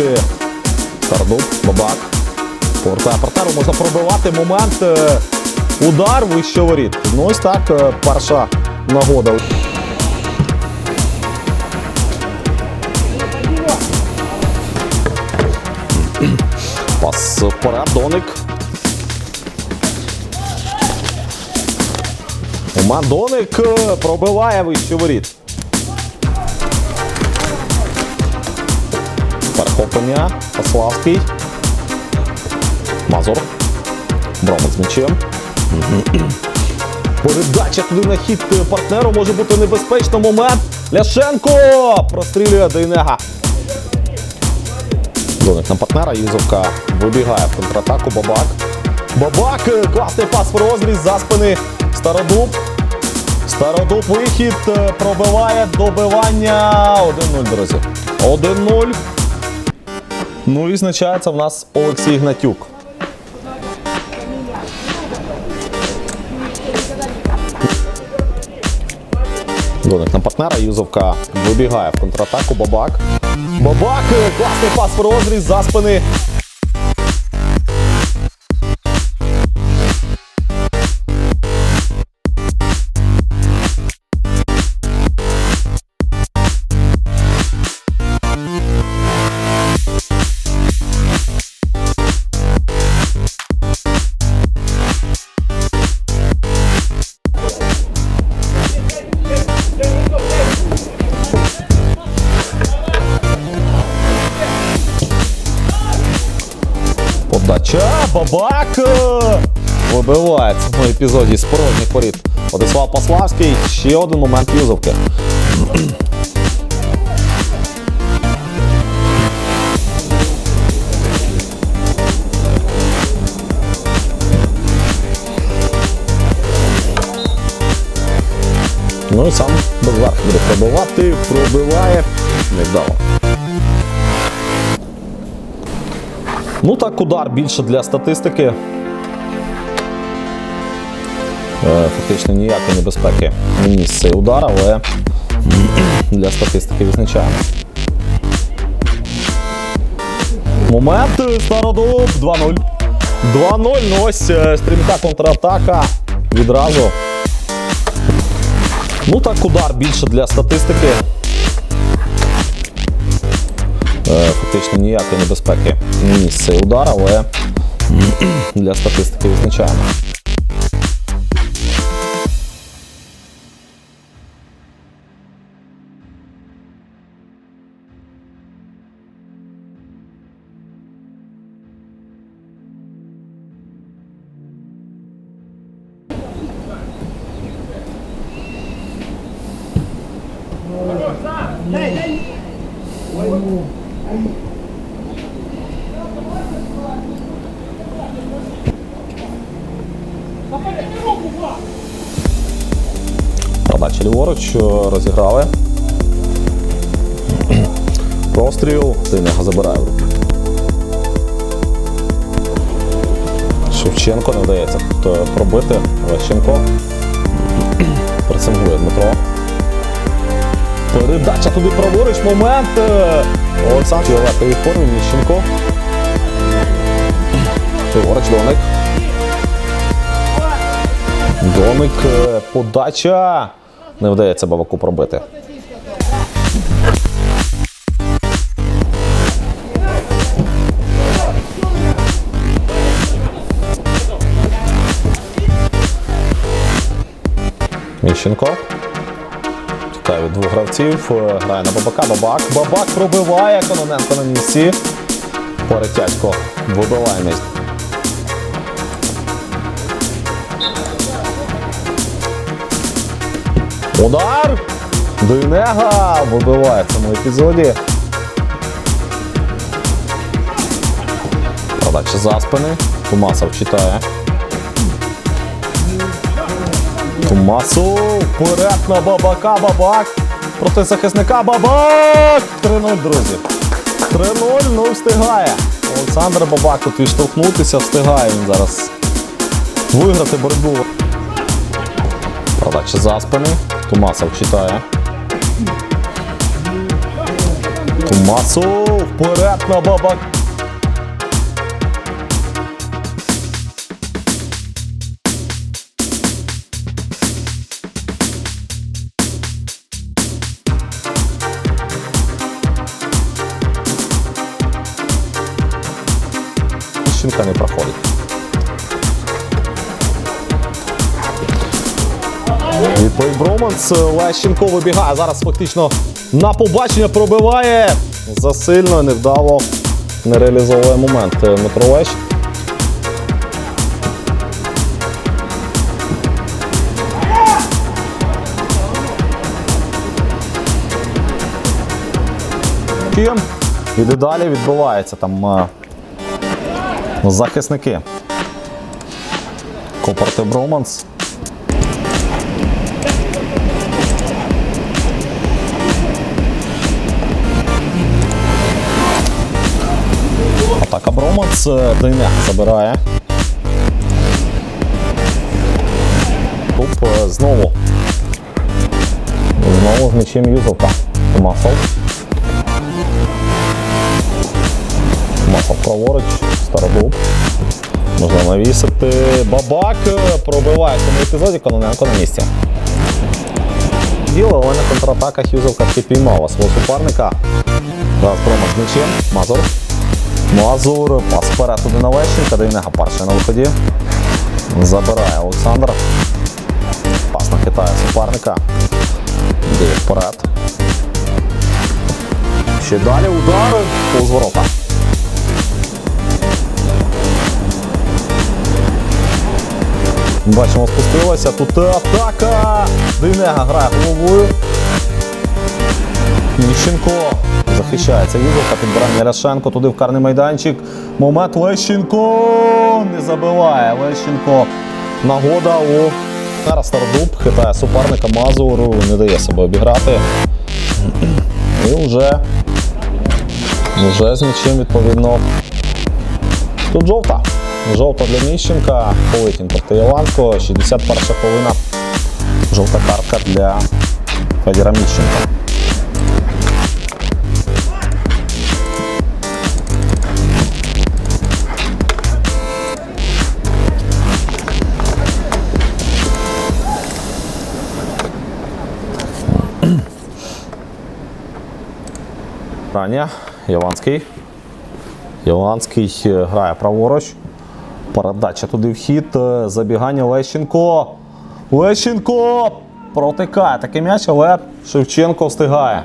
Юзовки. Стардуб, бабак. Повертає партнеру, можна пробивати момент. е, Удар вище воріт. Ну ось так е, перша нагода. Пас вперед, Доник. Момент Доник е, пробиває вище воріт. Перехоплення. Пославський. Мазур. Бромець з м'ячем. Передача туди на хід партнеру може бути небезпечно. Момент. Ляшенко прострілює Дейнега. Доник на партнера. Юзовка вибігає в контратаку. Бабак. Бабак. е, Класний пас в розріз за спини. Стародуб. Стародуб вихід. е, Пробиває добивання. 1-0, друзі. 1-0. Ну і значається в нас Олексій Гнатюк. Доник на партнера. Юзовка вибігає в контратаку. Бабак. Бабак. Класний пас в розріз за спини. Е, Вибиває в цьому епізоді з порожніх. Владислав Пославський. Ще один момент Юзовки. Ну і сам безверх буде пробивати, пробиває. Невдало. Ну так, удар більше для статистики. Е, Фактично ніякої небезпеки не ніс цей удар, але для статистики відзначаємо. Момент Стародуб 2-0. 2-0. Ну ось е, стрімка контратака відразу. Ну так, удар більше для статистики. Е, Фактично ніякої небезпеки не ніс цей удар, але для статистики відзначаємо. Подача ліворуч розіграли. Простріл. Дейнега забирає в. Шевченко не вдається е, пробити. Лещенко. Пресингує Дмитро. Передача туди праворуч. Момент. Олександр Фіолетовий формі. Міщенко. Ліворуч Доник. Доник. е, Подача. Не вдається Бабаку пробити. Міщенко. Двох гравців. е, Грає на Бабака. Бабак. Бабак пробиває. Кононенко на місці. Перетятько вибиває місць. Удар! Дейнега вибиває в цьому епізоді. Подача за спини. Тумасов читає. Тумасов вперед на бабака, бабак. Проти захисника бабак. 3-0, друзі. 3-0, ну встигає. Олександр Бабак тут відштовхнутися, встигає він зараз виграти боротьбу. Подача за спини. Тумасов читає. Тумасу вперед на бабак. Щенка не проходить. Відповідь Броманс. Лещенко вибігає. Зараз фактично на побачення пробиває. Засильно, невдало не реалізовує момент е, Дмитро Лещ. Іде далі, відбивається там е, захисники. Копарти Броманс. Атака Броманс. Дейне забирає. Туп е, знову. Знову з м'ячем Юзовка. Томасов. Праворуч. Стародуб. Можна навісити. Бабак е, пробиває цьому епізоді Кононенко на місці. Діло, але на контратаках Юзовка таки піймала свого суперника. Зараз Броманс з. Мазур. Мазур, пас вперед туди на Лещенка, Дейнега перший на виході. Забирає Олександр. Пас нахитає суперника. Йде вперед. Ще далі удар повз ворота. Бачимо, спустилася. Тут атака. Дейнега грає головою. Міщенко захищається. Юзовка підбирання Ляшенко туди в карний майданчик. Момент Лещенко не забиває. Лещенко нагода у зараз Стародуб хитає суперника Мазуру, не дає себе обіграти. І вже, вже з нічим відповідно. Тут жовта. Жовта для Міщенка. Полетін проти Іванко. 61 хвилина. Жовта картка для Федіра Міщенка. Рання, Іванський. Іванський е, грає праворуч. Передача туди вхід. е, Забігання Лещенко. Лещенко протикає такий м'яч, але Шевченко встигає.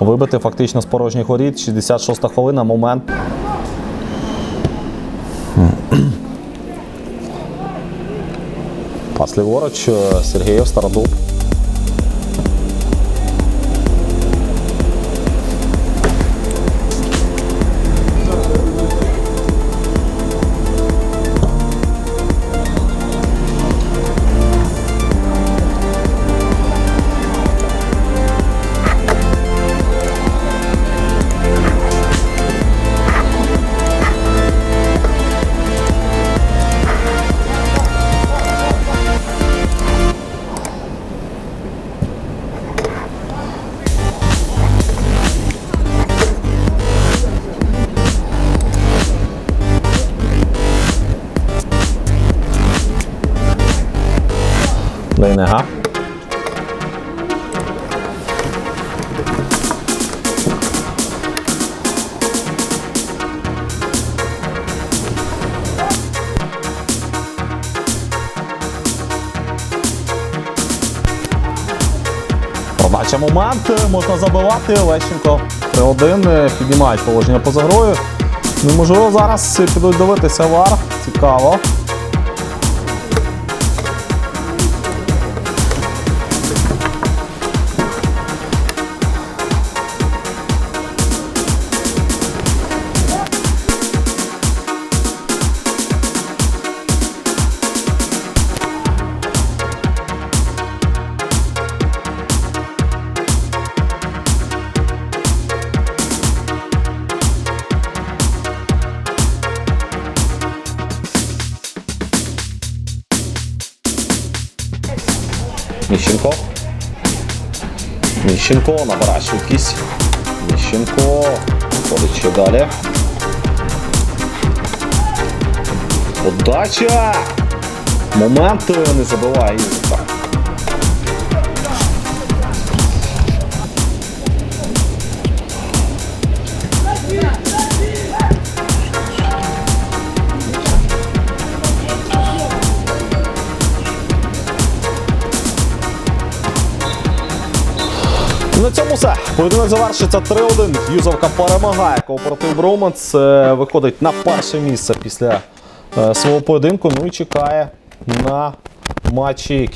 Вибити фактично з порожніх воріт. 66 хвилина. Момент. Пас ліворуч. е, Сергієв Стародуб. Подача момент, можна забивати. Лещенко 3-1, піднімають положення поза грою. Неможливо зараз підуть дивитися вар. Цікаво. Міщенко. Набирає швидкість. Міщенко. Ходить ще далі. Удача! Моменту не забиває На цьому все. Поєдинок завершиться 3-1. Юзовка перемагає кооператив Броуманс. е, Виходить на перше місце після е, свого поєдинку. Ну і чекає на матчі.